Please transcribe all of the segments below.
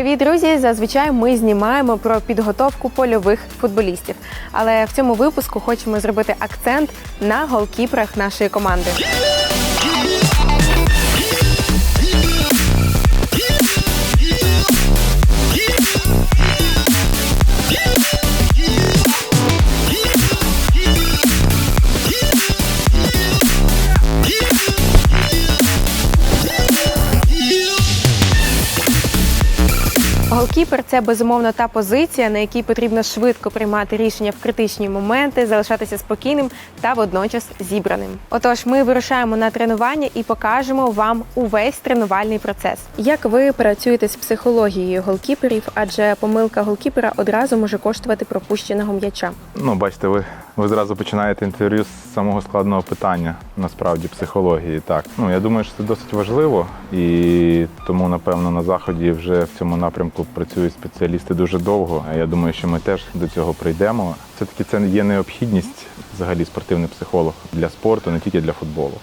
Привіт, друзі! Зазвичай ми знімаємо про підготовку польових футболістів. Але в цьому випуску хочемо зробити акцент на голкіперах нашої команди. Це безумовно та позиція, на якій потрібно швидко приймати рішення в критичні моменти, залишатися спокійним та водночас зібраним. Отож, ми вирушаємо на тренування і покажемо вам увесь тренувальний процес. Як ви працюєте з психологією голкіперів, адже помилка голкіпера одразу може коштувати пропущеного м'яча. Ну, бачите, ви, ви зразу починаєте інтерв'ю з самого складного питання, насправді, психології. Так. Ну, я думаю, що це досить важливо, і тому, напевно, на заході вже в цьому напрямку працюють спеціалісти дуже довго. Я думаю, що ми теж до цього прийдемо. Все-таки це є необхідність взагалі спортивний психолог для спорту, не тільки для футболу.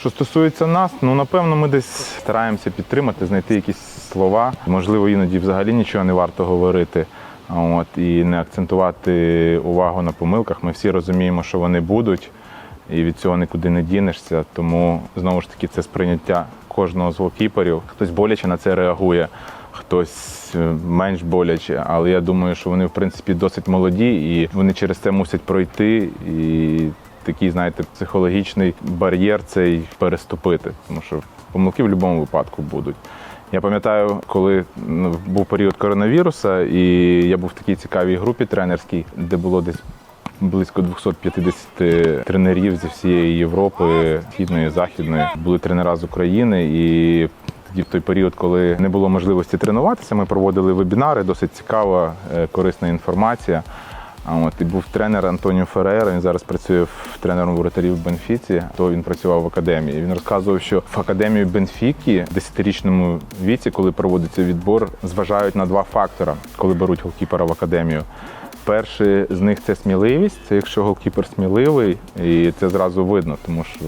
Що стосується нас, ну напевно, ми десь стараємося підтримати, знайти якісь слова. Можливо, іноді взагалі нічого не варто говорити. От, і не акцентувати увагу на помилках. Ми всі розуміємо, що вони будуть, і від цього нікуди не дінешся. Тому знову ж таки це сприйняття кожного з голкіперів. Хтось боляче на це реагує, хтось е, менш боляче. Але я думаю, що вони в принципі досить молоді і вони через це мусять пройти. І такий, знаєте, психологічний бар'єр цей переступити, тому що помилки в будь-якому випадку будуть. Я пам'ятаю, коли був період коронавіруса, і я був в такій цікавій групі тренерській, де було десь близько 250 тренерів зі всієї Європи, східної, західної. Були тренера з України і. Тоді в той період, коли не було можливості тренуватися, ми проводили вебінари, досить цікава, е, корисна інформація. От і був тренер Антоніо Ферейра. Він зараз працює тренером воротарів в Бенфіці. То він працював в академії. Він розказував, що в академії Бенфіки в 10-річному віці, коли проводиться відбор, зважають на два фактора, коли беруть голкіпера в академію. Перший з них це сміливість. Це якщо голкіпер сміливий, і це зразу видно, тому що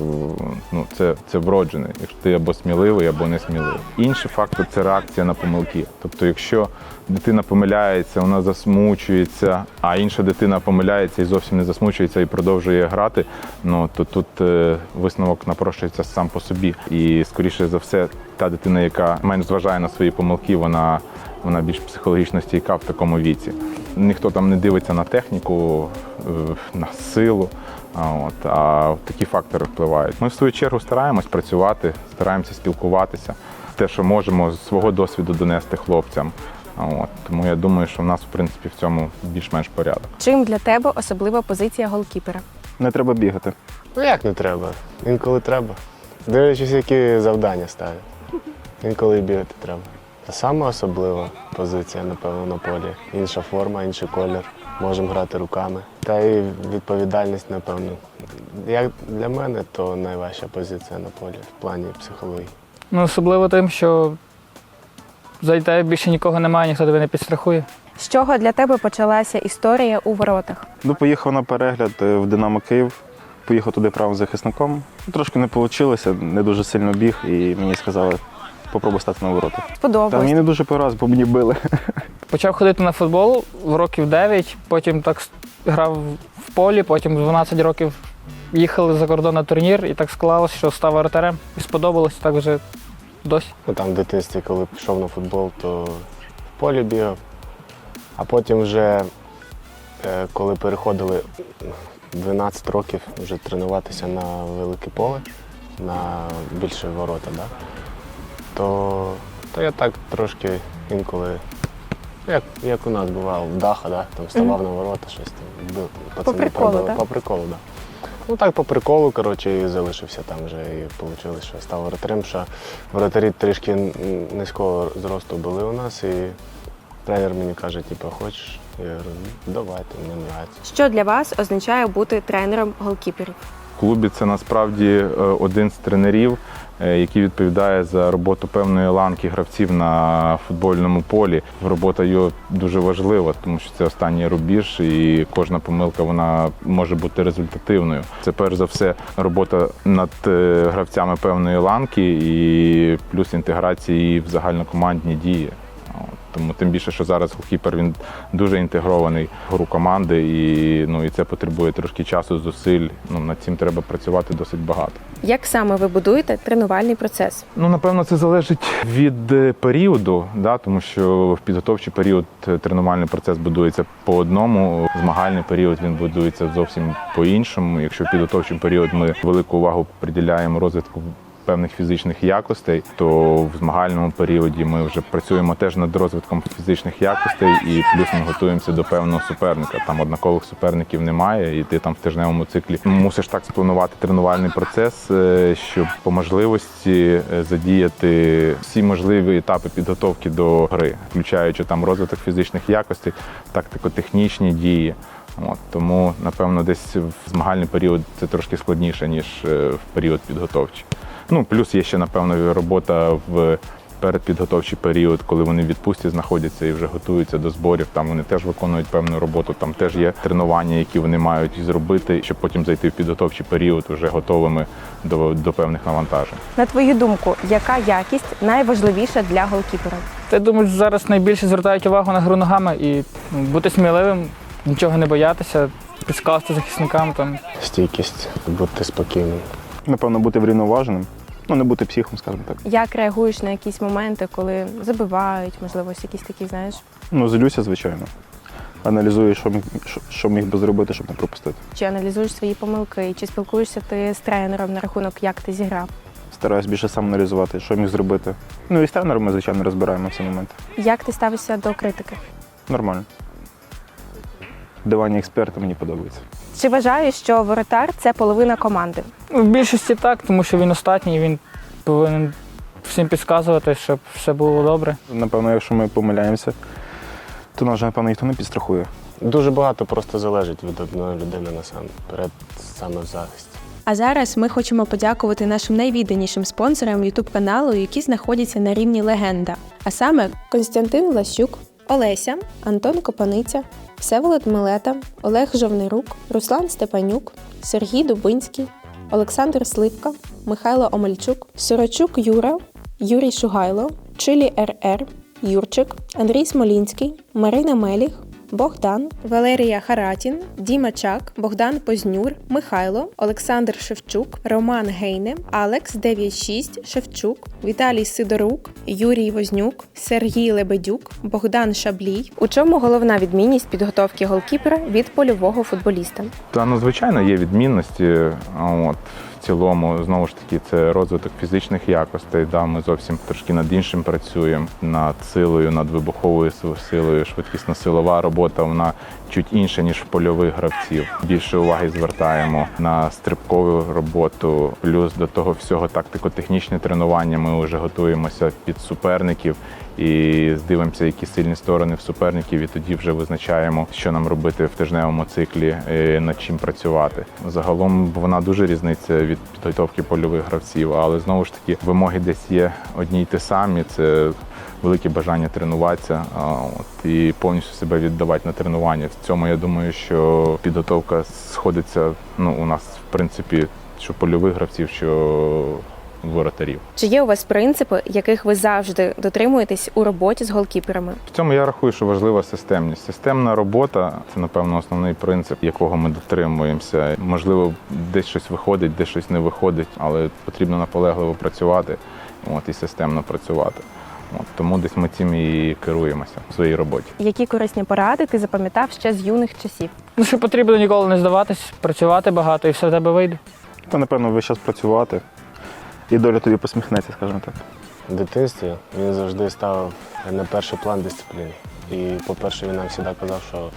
ну це, це вроджене. Якщо ти або сміливий, або не сміливий. Інший фактор це реакція на помилки. Тобто, якщо дитина помиляється, вона засмучується, а інша дитина помиляється і зовсім не засмучується і продовжує грати. Ну то тут е, висновок напрошується сам по собі. І скоріше за все, та дитина, яка менш зважає на свої помилки, вона, вона більш психологічно стійка в такому віці. Ніхто там не дивиться на техніку, е, на силу. А, от, а такі фактори впливають. Ми в свою чергу стараємось працювати, стараємося спілкуватися, те, що можемо з свого досвіду донести хлопцям. А, От, тому я думаю, що в нас, в принципі, в цьому більш-менш порядок. Чим для тебе особлива позиція голкіпера? Не треба бігати. Ну як не треба? Інколи треба. Дивлячись, які завдання ставлять. Інколи і бігати треба. Та сама особлива позиція, напевно, на полі. Інша форма, інший колір. Можемо грати руками. Та і відповідальність, напевно. Як для мене, то найважча позиція на полі в плані психології. Ну, особливо тим, що за тебе більше нікого немає, ніхто тебе не підстрахує. З чого для тебе почалася історія у воротах? Ну, поїхав на перегляд е, в Динамо Київ. Поїхав туди правим захисником. Трошки не вийшло, не дуже сильно біг, і мені сказали, попробуй стати на ворота. Та мені не дуже раз, бо мені били. Почав ходити на футбол в років 9, потім так грав в полі, потім 12 років їхали за кордон на турнір, і так склалося, що став воротарем. І сподобалось так вже досі. Ну, там в дитинстві, коли пішов на футбол, то в полі бігав. А потім вже, е, коли переходили 12 років вже тренуватися на велике поле, на більше ворота, да? То, то я так трошки інколи, як, як у нас бувало, в даха, да? там ставав на ворота, щось там. бив, пацани приколу, пробили. так? По приколу, так. Да. Ну так по приколу, коротше, і залишився там вже. І вийшло, що став воротарем, що воротарі трішки низького зросту були у нас, і тренер мені каже, типу, хочеш? Я говорю, «Ну, давайте, мені подобається. Що для вас означає бути тренером голкіперів? В клубі це насправді е, один з тренерів, який відповідає за роботу певної ланки гравців на футбольному полі. Робота його дуже важлива, тому що це останній рубіж, і кожна помилка вона може бути результативною. Це перш за все робота над е, гравцями певної ланки і плюс інтеграції в загальнокомандні дії. Тому тим більше, що зараз голкіпер він дуже інтегрований в гру команди, і ну і це потребує трошки часу, зусиль. Ну над цим треба працювати досить багато. Як саме ви будуєте тренувальний процес? Ну, напевно, це залежить від е, періоду, да, тому що в підготовчий період е, тренувальний процес будується по одному, змагальний період він будується зовсім по-іншому. Якщо в підготовчий період ми велику увагу приділяємо розвитку певних фізичних якостей, то в змагальному періоді ми вже працюємо теж над розвитком фізичних якостей, і плюс ми готуємося до певного суперника. Там однакових суперників немає, і ти там в тижневому циклі мусиш так спланувати тренувальний процес, е, щоб по можливості е, задіяти всі можливі етапи підготовки до гри, включаючи там розвиток фізичних якостей, тактико-технічні дії. От, тому, напевно, десь в змагальний період це трошки складніше, ніж е, в період підготовчий. Ну, плюс є ще, напевно, робота в передпідготовчий період, коли вони в відпустці знаходяться і вже готуються до зборів. Там вони теж виконують певну роботу. Там теж є тренування, які вони мають зробити, щоб потім зайти в підготовчий період вже готовими до, до певних навантажень. На твою думку, яка якість найважливіша для голкіпера? Та я думаю, зараз найбільше звертають увагу на гру ногами і ну, бути сміливим, нічого не боятися, підскласти захисникам там. Стійкість, бути спокійним. Напевно, бути врівноваженим, ну не бути психом, скажімо так. Як реагуєш на якісь моменти, коли забивають, можливо, ось якісь такі, знаєш? Ну, злюся, звичайно. Аналізую, що, міг- що, що міг би зробити, щоб не пропустити. Чи аналізуєш свої помилки, чи спілкуєшся ти з тренером на рахунок, як ти зіграв? Стараюсь більше сам аналізувати, що міг зробити. Ну і з тренером ми, звичайно, розбираємо всі моменти. Як ти ставишся до критики? Нормально. Дивання експерта мені подобається. Чи вважаєш, що воротар це половина команди? Ну, в більшості так, тому що він останній, він повинен всім підказувати, щоб все було добре. Напевно, якщо ми помиляємося, то нас, напевно, ніхто не підстрахує. Дуже багато просто залежить від одної людини насамперед, саме в захисті. А зараз ми хочемо подякувати нашим найвідданішим спонсорам youtube каналу, які знаходяться на рівні легенда. А саме Константин Лащук, Олеся, Антон Копаниця, Всеволод Милета, Олег Жовнирук, Руслан Степанюк, Сергій Дубинський, Олександр Сливка, Михайло Омельчук, Сорочук Юра, Юрій Шугайло, Чилі РР, Юрчик, Андрій Смолінський, Марина Меліх, Богдан, Валерія Харатін, Діма Чак, Богдан Познюр, Михайло, Олександр Шевчук, Роман Гейне, Алекс 96, Шевчук, Віталій Сидорук, Юрій Вознюк, Сергій Лебедюк, Богдан Шаблій. У чому головна відмінність підготовки голкіпера від польового футболіста? Та ну, звичайно, є відмінності. От цілому, знову ж таки, це розвиток фізичних якостей. Да, ми зовсім трошки над іншим працюємо, над силою, над вибуховою сил- силою, швидкісна силова робота. Вона чуть інша, ніж в польових гравців. Більше уваги звертаємо на стрибкову роботу. Плюс до того всього тактико-технічне тренування. Ми вже готуємося під суперників і дивимося, які сильні сторони в суперників, і тоді вже визначаємо, що нам робити в тижневому циклі, е, над чим працювати. Загалом вона дуже різниця від підготовки польових гравців, але знову ж таки вимоги десь є одні й ті самі. Це велике бажання тренуватися от, і повністю себе віддавати на тренування. В цьому я думаю, що підготовка сходиться ну, у нас в принципі, що польових гравців, що воротарів. Чи є у вас принципи, яких ви завжди дотримуєтесь у роботі з голкіперами? В цьому я рахую, що важлива системність. Системна робота це, напевно, основний принцип, якого ми дотримуємося. Можливо, десь щось виходить, десь щось не виходить, але потрібно наполегливо працювати от, і системно працювати. От, тому десь ми цим і керуємося в своїй роботі. Які корисні поради ти запам'ятав ще з юних часів? Ну, що потрібно ніколи не здаватись, працювати багато і все в тебе вийде. Та, напевно, весь час працювати. І доля тобі посміхнеться, скажімо так. В дитинстві він завжди ставив на перший план дисципліни. І, по-перше, він нам завжди казав, що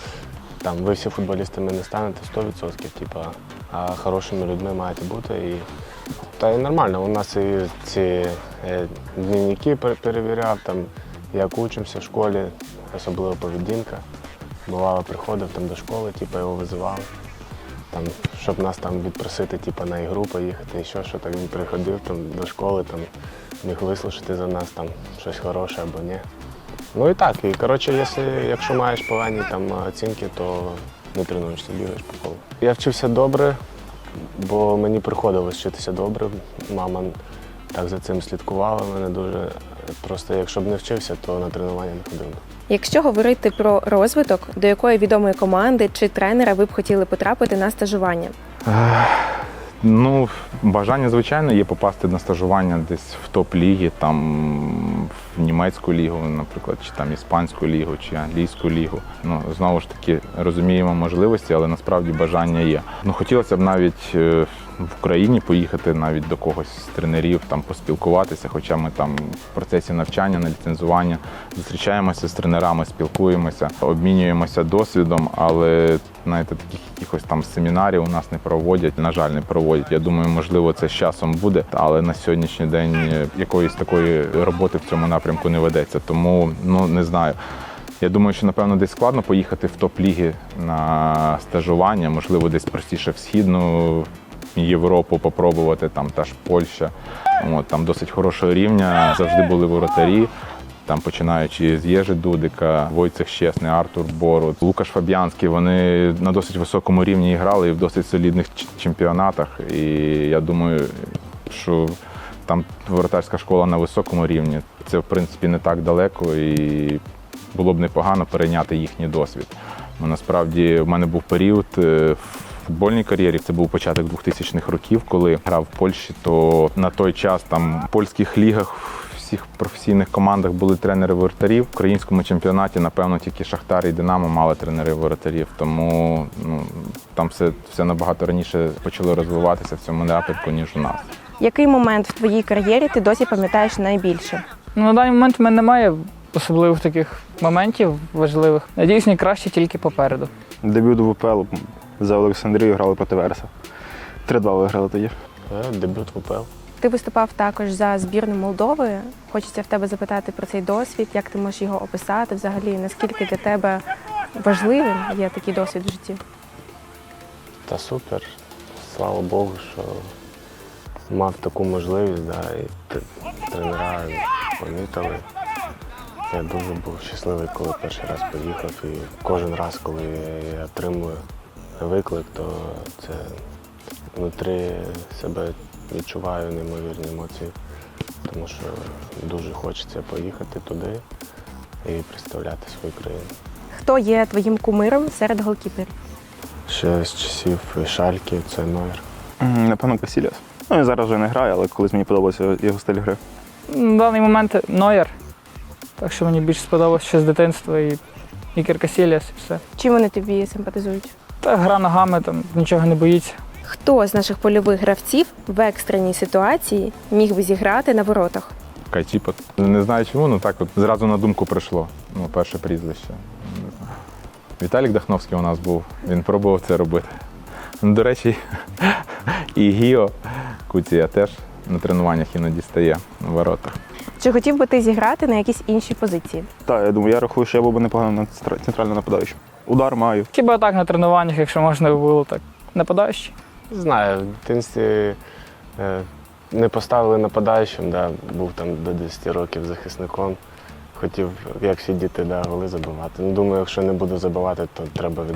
там ви всі футболістами не станете 100%, типа, а хорошими людьми маєте бути. І, та й нормально, у нас і ці е, дневники перевіряв, там, як учимося в школі, особливо поведінка. Бувало, приходив там до школи, типу, його визивали. Там, щоб нас там відпросити, типу, на ігру поїхати, і що, що так він приходив там, до школи, там, міг вислушати за нас там щось хороше або ні. Ну і так, і коротше, якщо, якщо маєш погані там оцінки, то не тренуєшся, бігаєш по колу. Я вчився добре, бо мені приходилось вчитися добре. Мама так за цим слідкувала, мене дуже Просто якщо б не вчився, то на тренування не ходив. би. Якщо говорити про розвиток, до якої відомої команди чи тренера ви б хотіли потрапити на стажування? Ну, бажання, звичайно, є попасти на стажування десь в топ-ліги, там в німецьку лігу, наприклад, чи там іспанську лігу, чи англійську лігу. Ну, знову ж таки, розуміємо можливості, але насправді бажання є. Ну, хотілося б навіть е, в Україні поїхати навіть до когось з тренерів, там поспілкуватися, хоча ми там в процесі навчання на ліцензування зустрічаємося з тренерами, спілкуємося, обмінюємося досвідом, але знаєте, таких якихось там семінарів у нас не проводять. На жаль, не проводять. Я думаю, можливо, це з часом буде, але на сьогоднішній день якоїсь такої роботи в цьому напрямку не ведеться. Тому ну не знаю. Я думаю, що напевно десь складно поїхати в топ-ліги на стажування, можливо, десь простіше в східну Європу попробувати, там та ж Польща. От, там досить хорошого рівня, завжди були воротарі. Там починаючи з Єжи Дудика, Войцех Щесний, Артур Борут, Лукаш Фаб'янський, вони на досить високому рівні грали і в досить солідних чемпіонатах. І я думаю, що там воротарська школа на високому рівні. Це в принципі не так далеко і було б непогано перейняти їхній досвід. Ну, насправді в мене був період е, футбольній кар'єрі. Це був початок 2000-х років, коли грав в Польщі. То на той час там в польських лігах. в Всіх професійних командах були тренери воротарів. В українському чемпіонаті, напевно, тільки Шахтар і Динамо мали тренери воротарів. Тому ну, там все, все набагато раніше почало розвиватися в цьому напрямку, ніж у нас. Який момент в твоїй кар'єрі ти досі пам'ятаєш найбільше? Ну, на даний момент в мене немає особливих таких моментів важливих. Надіюсь, найкраще тільки попереду. Дебют в УПЛ за Олександрію грали проти Вереса. 3-2 виграли тоді. Е, Дебют в УПЛ. Ти виступав також за збірну Молдови. Хочеться в тебе запитати про цей досвід, як ти можеш його описати взагалі, наскільки для тебе важливим є такий досвід в житті? Та супер. Слава Богу, що мав таку можливість, да, і тренера помітили. Я дуже був щасливий, коли перший раз поїхав. І кожен раз, коли я отримую виклик, то це внутрі себе відчуваю неймовірні емоції, тому що дуже хочеться поїхати туди і представляти свою країну. Хто є твоїм кумиром серед голкіперів? Ще з часів Шальків це Нойер. Напевно, Касіліас. Ну, він зараз вже не грає, але колись мені подобався його стиль гри. На даний момент Нойер. Так що мені більше сподобалось ще з дитинства і Ікер Касіліас і все. Чим вони тобі симпатизують? Та гра ногами, там нічого не боїться. Хто з наших польових гравців в екстреній ситуації міг би зіграти на воротах? Кайтіпа. Не знаю чому, ну так от зразу на думку прийшло. Ну, перше прізвище. Віталік Дахновський у нас був, він пробував це робити. Ну, до речі, і Гіо Куція теж на тренуваннях іноді стає на воротах. Чи хотів би ти зіграти на якісь інші позиції? Так, я думаю, я рахую, що я був би непогано на центра- центрально нападаючим. Удар маю. Хіба так на тренуваннях, якщо можна було так. Нападаючий. Не знаю, в дитинстві е, не поставили нападаючим, да, був там до 10 років захисником. Хотів, як всі діти, да, голи забивати. Ну, думаю, якщо не буду забивати, то треба від,